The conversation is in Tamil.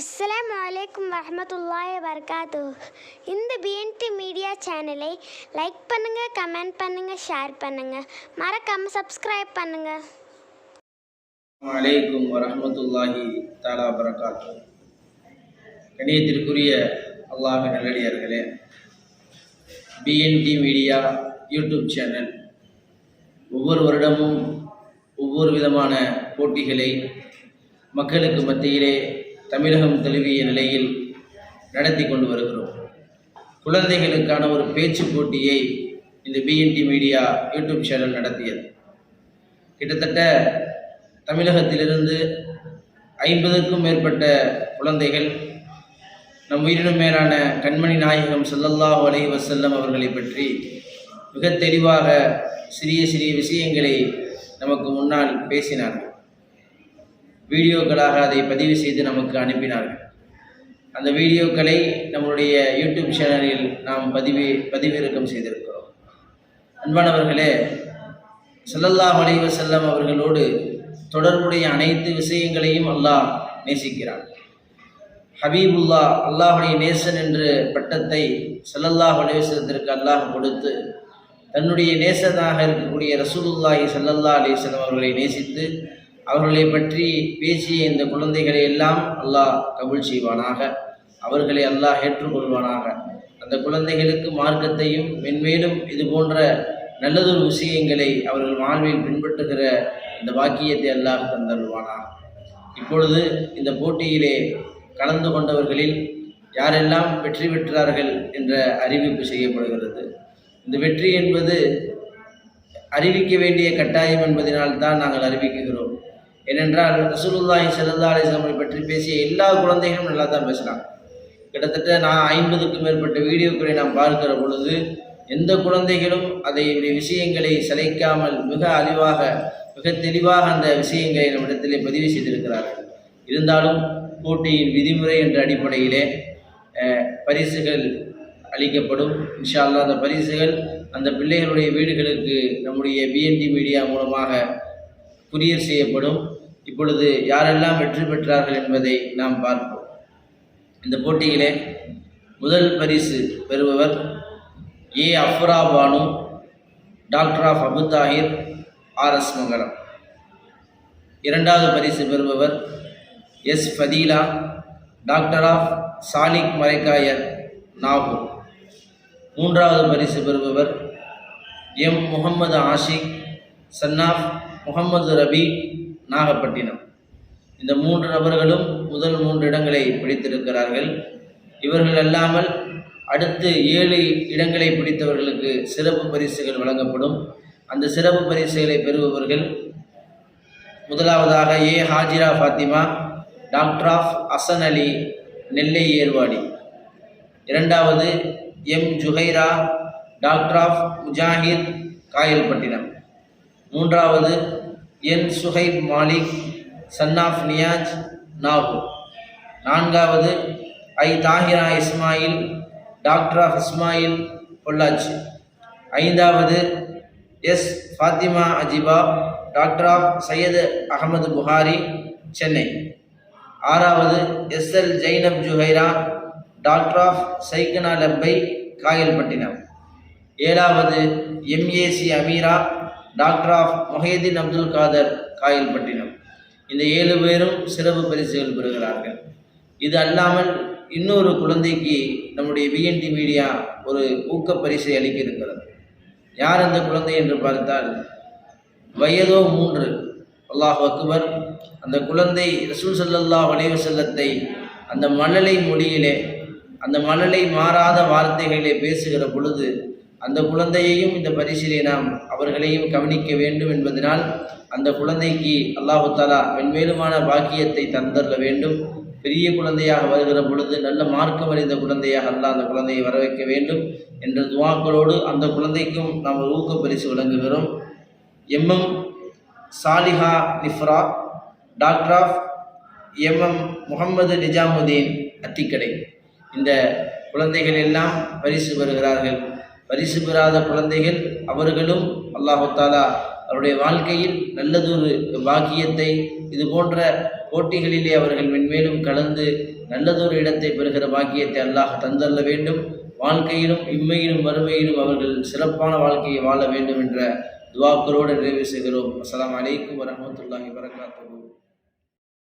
அஸ்லாம் வலைக்கம் வரமத்துல்லாய் வரகாத்து இந்த பிஎன்டி மீடியா சேனலை லைக் பண்ணுங்கள் கமெண்ட் பண்ணுங்கள் ஷேர் பண்ணுங்கள் மறக்காமல் சப்ஸ்கிரைப் பண்ணுங்கள் அலைக்கும் வரமத்துல்லாஹி தாலா வரகாத்து கணியத்திற்குரிய அல்லாஹ் நல்லடியார்களே பிஎன்டி மீடியா யூடியூப் சேனல் ஒவ்வொரு வருடமும் ஒவ்வொரு விதமான போட்டிகளை மக்களுக்கு மத்தியிலே தமிழகம் தழுவிய நிலையில் நடத்தி கொண்டு வருகிறோம். குழந்தைகளுக்கான ஒரு பேச்சு போட்டியை இந்த பிஎன்டி மீடியா யூடியூப் சேனல் நடத்தியது. கிட்டத்தட்ட தமிழகத்திலிருந்து ஐம்பதுக்கும் மேற்பட்ட குழந்தைகள் நம் உயிரினும் மேலான கண்மணி நாயகம் ஸல்லல்லாஹு அலைஹி வசல்லம் அவர்களை பற்றி மிக தெளிவாக சிறிய சிறிய விஷயங்களை நமக்கு முன்னால் பேசினார்கள். வீடியோக்களாக அதை பதிவு செய்து நமக்கு அனுப்பினார்கள். அந்த வீடியோக்களை நம்மளுடைய யூடியூப் சேனலில் நாம் பதிவு பதிவிறக்கம் செய்திருக்கிறோம். அன்பானவர்களே செல்லல்லா அலைஹி செல்லம் அவர்களோடு தொடர்புடைய அனைத்து விஷயங்களையும் அல்லாஹ் நேசிக்கிறான். ஹபீபுல்லா அல்லாஹுடைய நேசன் என்ற பட்டத்தை செல்லல்லாஹ் அலைஹி அல்லாஹ் கொடுத்து தன்னுடைய நேசனாக இருக்கக்கூடிய ரசூலுல்லாஹி ஸல்லல்லாஹு அலைஹி அவர்களை நேசித்து அவர்களை பற்றி பேசிய இந்த குழந்தைகளை எல்லாம் அல்லாஹ் கபூல் செய்வானாக. அவர்களை அல்லாஹ் ஏற்றுக்கொள்வானாக. அந்த குழந்தைகளுக்கு மார்க்கத்தையும் மென்மேலும் இது போன்ற நல்லதொரு விஷயங்களை அவர்கள் வாழ்வில் பின்பற்றுகிற இந்த வாக்கியத்தை அல்லாஹ் தந்தருவானாக இப்பொழுது இந்த போட்டியிலே கலந்து கொண்டவர்களில் யாரெல்லாம் வெற்றி பெற்றார்கள் என்ற அறிவிப்பு செய்யப்படுகிறது. இந்த வெற்றி என்பது அறிவிக்க வேண்டிய கட்டாயம் என்பதனால் தான் நாங்கள் அறிவிக்குகிறோம் ஏனென்றால் ரசூலுல்லாஹி சல்லா அலிஸ்லாமை பற்றி பேசிய எல்லா குழந்தைகளும் நல்லா தான் பேசுகிறாங்க கிட்டத்தட்ட நான் ஐம்பதுக்கும் மேற்பட்ட வீடியோக்களை நாம் பார்க்கிற பொழுது எந்த குழந்தைகளும் அதை விஷயங்களை சளைக்காமல் மிக அறிவாக மிக தெளிவாக அந்த விஷயங்களை நம்மிடத்திலே பதிவு செய்திருக்கிறார்கள். இருந்தாலும் போட்டியின் விதிமுறை என்ற அடிப்படையிலே பரிசுகள் அளிக்கப்படும். இன்ஷால்லா அந்த பரிசுகள் அந்த பிள்ளைகளுடைய வீடுகளுக்கு நம்முடைய பிஎன்டி மீடியா மூலமாக குரியர் செய்யப்படும். இப்பொழுது யாரெல்லாம் வெற்றி பெற்றார்கள் என்பதை நாம் பார்ப்போம். இந்த போட்டியிலே முதல் பரிசு பெறுபவர் A. Afra Banu daughter of Abu Tahir RS Mangalam. இரண்டாவது பரிசு பெறுபவர் S. Fathila daughter of Salik Maraikayar Nagore. மூன்றாவது பரிசு பெறுபவர் M. Mohammed Ashiq son of Mohammed Rafi Nagapattinam. இந்த மூன்று நபர்களும் முதல் மூன்று இடங்களை பிடித்திருக்கிறார்கள். இவர்கள் அல்லாமல் அடுத்து ஏழு இடங்களை பிடித்தவர்களுக்கு சிறப்பு பரிசுகள் வழங்கப்படும். அந்த சிறப்பு பரிசுகளை பெறுபவர்கள் முதலாவதாக A Hajira Fathima daughter of Hasan Ali Nellai Ervadi. இரண்டாவது M Juhaira daughter of Mujahid Kayalpattinam. மூன்றாவது N Suhaib Malik son of Niyaz Nagore. நான்காவது I Tahira Ismail daughter of Ismail Pollachi. ஐந்தாவது S Fathima Ajiba daughter of Syed Ahmed Bukhari Chennai. ஆறாவது S L Zainab Juhaira daughter of Saikana Labbai Kayalpattinam. ஏழாவது MAC Ameera daughter of Mohideen Abdul Kader Kayalpattinam. இந்த ஏழு பேரும் சிறப்பு பரிசுகள் பெறுகிறார்கள். இது அல்லாமல் இன்னொரு குழந்தைக்கு நம்முடைய பிஎன்டி மீடியா ஒரு ஊக்க பரிசை அளிக்க இருக்கிறது யார் அந்த குழந்தை என்று பார்த்தால் வயதோ மூன்று. அல்லாஹ் அக்பர் அந்த குழந்தை ரசூல் சல்லல்லா அலைஹி செல்லத்தை அந்த மழலை மொழியிலே அந்த மழலை மாறாத வார்த்தைகளிலே பேசுகிற பொழுது அந்த குழந்தையையும் இந்த பரிசிலே நாம் அவர்களையும் கவனிக்க வேண்டும் என்பதனால் அந்த குழந்தைக்கு அல்லாஹு தாலா மென்மேலுமான பாக்கியத்தை தந்தரல வேண்டும். பெரிய குழந்தையாக வருகிற பொழுது நல்ல மார்க்கம் அறிந்த குழந்தையாக அல்லாஹ் அந்த குழந்தையை வர வைக்க வேண்டும் என்ற துவாக்களோடு அந்த குழந்தைக்கும் நாம் ஒரு ஊக்க பரிசு வழங்குகிறோம் MM Saliha Nifra daughter of MM Mohammed Nizamuddin Athikkadai. இந்த குழந்தைகள் எல்லாம் பரிசு பெறுகிறார்கள். பரிசு பெறாத குழந்தைகள் அவர்களும் அல்லாஹாலா அவருடைய வாழ்க்கையில் நல்லதொரு பாக்கியத்தை இது போன்ற போட்டிகளிலே அவர்கள் மென்மேலும் கலந்து நல்லதொரு இடத்தை பெறுகிற பாக்கியத்தை அல்லாஹ் தந்தள்ள வேண்டும். வாழ்க்கையிலும் இம்மையிலும் வறுமையிலும் அவர்கள் சிறப்பான வாழ்க்கையை வாழ வேண்டும் என்ற துவாக்களோடு நிறைவு செய்கிறோம். அஸ்லாம் அலைக்கும் வரமத்துல்லாஹி வரகாத்துஹு